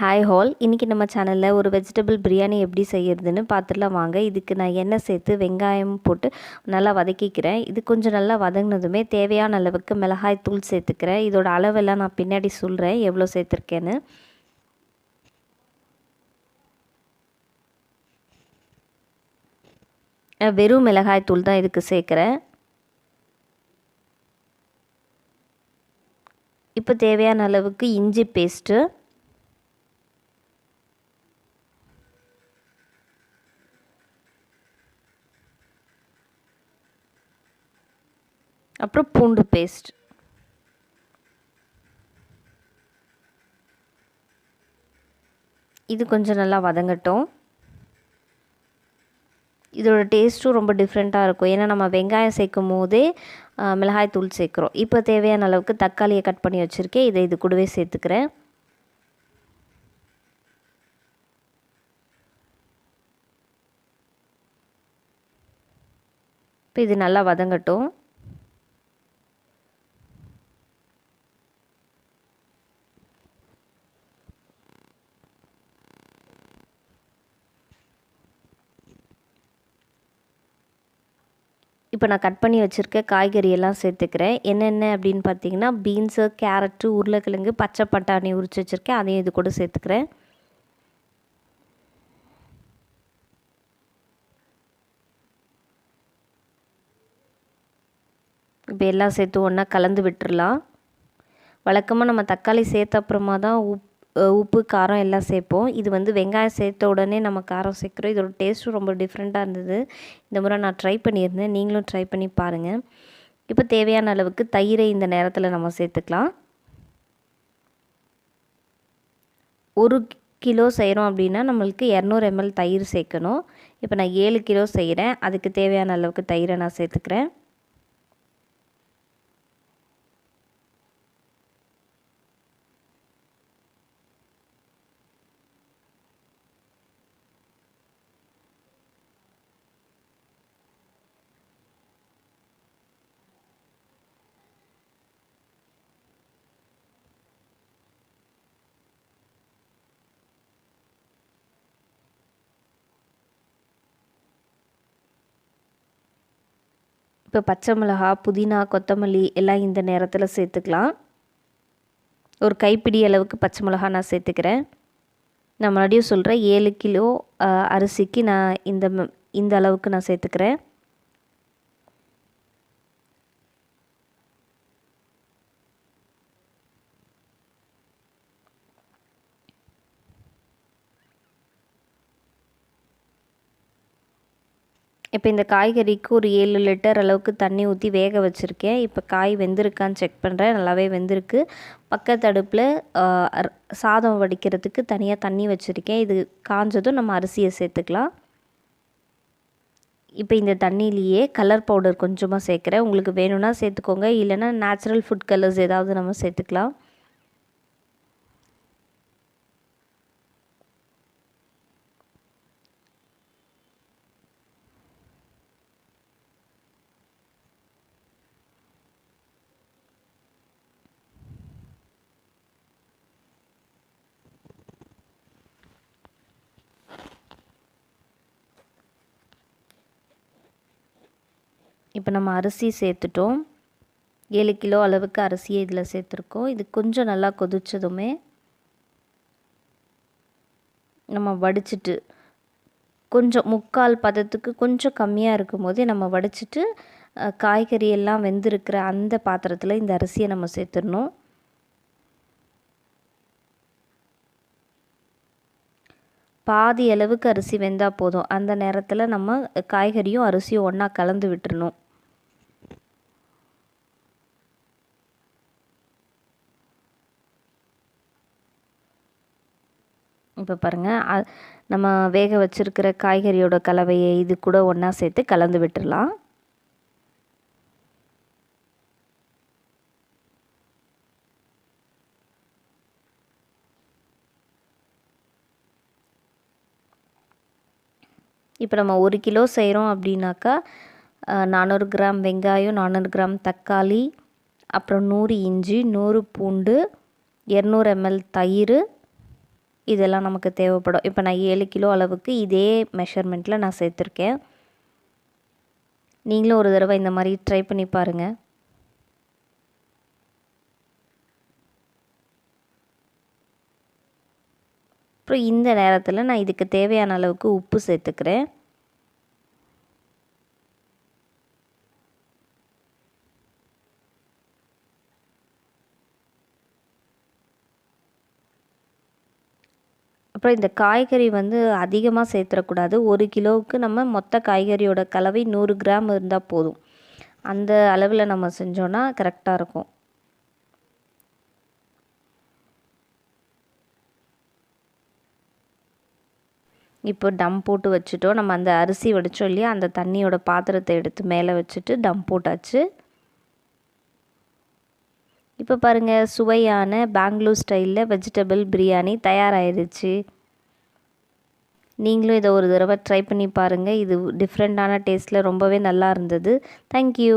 Hi hall இன்றைக்கி நம்ம சேனலில் ஒரு வெஜிடபிள் பிரியாணி எப்படி செய்கிறதுன்னு பார்த்துடலாம் வாங்க. இதுக்கு நான் எண்ணெய் சேர்த்து வெங்காயம் போட்டு நல்லா வதக்கிக்கிறேன். இது கொஞ்சம் நல்லா வதங்கினதுமே தேவையான அளவுக்கு மிளகாய் தூள் சேர்த்துக்கிறேன். இதோட அளவெல்லாம் நான் பின்னாடி சொல்கிறேன் எவ்வளோ சேர்த்துருக்கேன்னு. வெறும் மிளகாய் தூள் தான் இதுக்கு சேர்க்குறேன். இப்போ தேவையான அளவுக்கு இஞ்சி பேஸ்ட்டு அப்புறம் பூண்டு பேஸ்ட் இது கொஞ்சம் நல்லா வதங்கட்டும். இதோட டேஸ்ட்டும் ரொம்ப டிஃப்ரெண்ட்டாக இருக்கும். ஏன்னா நம்ம வெங்காயம் சேர்க்கும் போதே மிளகாய் தூள் சேர்க்குறோம். இப்போ தேவையான அளவுக்கு தக்காளியை கட் பண்ணி வச்சுருக்கேன். இதை இது கூடவே சேர்த்துக்கிறேன். இப்போ இது நல்லா வதங்கட்டும். இப்போ நான் கட் பண்ணி வச்சுருக்க காய்கறியெல்லாம் சேர்த்துக்கிறேன். என்னென்ன அப்படின்னு பார்த்தீங்கன்னா பீன்ஸு கேரட்டு உருளைக்கிழங்கு பச்சை பட்டாணி உரிச்சு வச்சுருக்கேன். அதையும் இது கூட சேர்த்துக்கிறேன். இப்போ எல்லாம் சேர்த்து ஒன்றா கலந்து விட்டுடலாம் வழக்கமாக நம்ம தக்காளி சேர்த்த அப்புறமா தான் உப் உப்பு காரம் எல்லாம் சேர்ப்போம். இது வந்து வெங்காயம் சேர்த்த உடனே நம்ம காரம் சேர்க்குறோம். இதோட டேஸ்ட்டும் ரொம்ப டிஃப்ரெண்ட்டாக இருந்தது. இந்த முறை நான் ட்ரை பண்ணியிருந்தேன். நீங்களும் ட்ரை பண்ணி பாருங்கள் இப்போ தேவையான அளவுக்கு தயிரை இந்த நேரத்தில் நம்ம சேர்த்துக்கலாம். ஒரு கிலோ செய்கிறோம் அப்படின்னா நம்மளுக்கு இரநூறு எம்எல் தயிர் சேர்க்கணும். இப்போ நான் ஏழு கிலோ செய்கிறேன் அதுக்கு தேவையான அளவுக்கு தயிரை நான் சேர்த்துக்கிறேன். இப்போ பச்சை மிளகா புதினா கொத்தமல்லி எல்லாம் இந்த நேரத்தில் சேர்த்துக்கலாம். ஒரு கைப்பிடி அளவுக்கு பச்சை மிளகா நான் சேர்த்துக்கிறேன். நான் மறுபடியும் சொல்கிறேன் ஏழு கிலோ அரிசிக்கு நான் இந்த இந்த அளவுக்கு நான் சேர்த்துக்கிறேன். இப்போ இந்த காய்கறிக்கு ஒரு ஏழு லிட்டர் அளவுக்கு தண்ணி ஊற்றி வேக வச்சுருக்கேன். இப்போ காய் வெந்திருக்கான்னு செக் பண்ணுறேன் நல்லாவே வெந்திருக்கு. பக்கத்து அடுப்பில் சாதம் வடிக்கிறதுக்கு தனியாக தண்ணி வச்சுருக்கேன். இது காஞ்சதும் நம்ம அரிசியை சேர்த்துக்கலாம். இப்போ இந்த தண்ணியிலேயே கலர் பவுடர் கொஞ்சமாக சேர்க்குறேன். உங்களுக்கு வேணும்னா சேர்த்துக்கோங்க. இல்லைனா நேச்சுரல் ஃபுட் கலர்ஸ் ஏதாவது நம்ம சேர்த்துக்கலாம். இப்போ நம்ம அரிசி சேர்த்துட்டோம். ஏழு கிலோ அளவுக்கு அரிசியை இதில் சேர்த்துருக்கோம். இது கொஞ்சம் நல்லா கொதித்ததுமே நம்ம வடிச்சிட்டு கொஞ்சம் முக்கால் பதத்துக்கு கொஞ்சம் கம்மியாக இருக்கும் போதே நம்ம வடிச்சிட்டு காய்கறி எல்லாம் வெந்திருக்கிற அந்த பாத்திரத்தில் இந்த அரிசியை நம்ம சேர்த்துடணும். பாதி அளவுக்கு அரிசி வெந்தால் போதும். அந்த நேரத்தில் நம்ம காய்கறியும் அரிசியும் ஒன்றா கலந்து விட்டுறணும். இப்போ பாருங்கள் நம்ம வேக வச்சுருக்கிற காய்கறியோட கலவையை இது கூட ஒன்றா சேர்த்து கலந்து விட்டுடலாம் இப்போ நம்ம ஒரு கிலோ செய்கிறோம் அப்படின்னாக்கா நானூறு கிராம் வெங்காயம் நானூறு கிராம் தக்காளி அப்புறம் நூறு இஞ்சி நூறு பூண்டு இரநூறு எம்எல் தயிர் இதெல்லாம் நமக்கு தேவைப்படும். இப்போ நான் ஏழு கிலோ அளவுக்கு இதே மெஷர்மெண்ட்டில் நான் சேர்த்துருக்கேன். நீங்களும் ஒரு தடவை இந்த மாதிரி ட்ரை பண்ணி பாருங்கள் அப்புறம் இந்த நேரத்தில் நான் இதுக்கு தேவையான அளவுக்கு உப்பு சேர்த்துக்கிறேன். அப்புறம் இந்த காய்கறி வந்து அதிகமாக சேர்த்துடக்கூடாது. ஒரு கிலோவுக்கு நம்ம மொத்த காய்கறியோட கலவை நூறு கிராம் இருந்தால் போதும். அந்த அளவில் நம்ம செஞ்சோன்னா கரெக்டாக இருக்கும். இப்போ டம் போட்டு வச்சுட்டோம். நம்ம அந்த அரிசி வடித்தோம் இல்லையா? அந்த தண்ணியோட பாத்திரத்தை எடுத்து மேலே வச்சுட்டு டம் போட்டாச்சு. இப்போ பாருங்கள் சுவையான பெங்களூர் ஸ்டைலில் வெஜிடபிள் பிரியாணி தயாராகிடுச்சு நீங்களும் இதை ஒரு தடவை ட்ரை பண்ணி பாருங்கள் இது டிஃப்ரெண்ட்டான டேஸ்ட்டில் ரொம்பவே நல்லா இருந்தது. தேங்க்யூ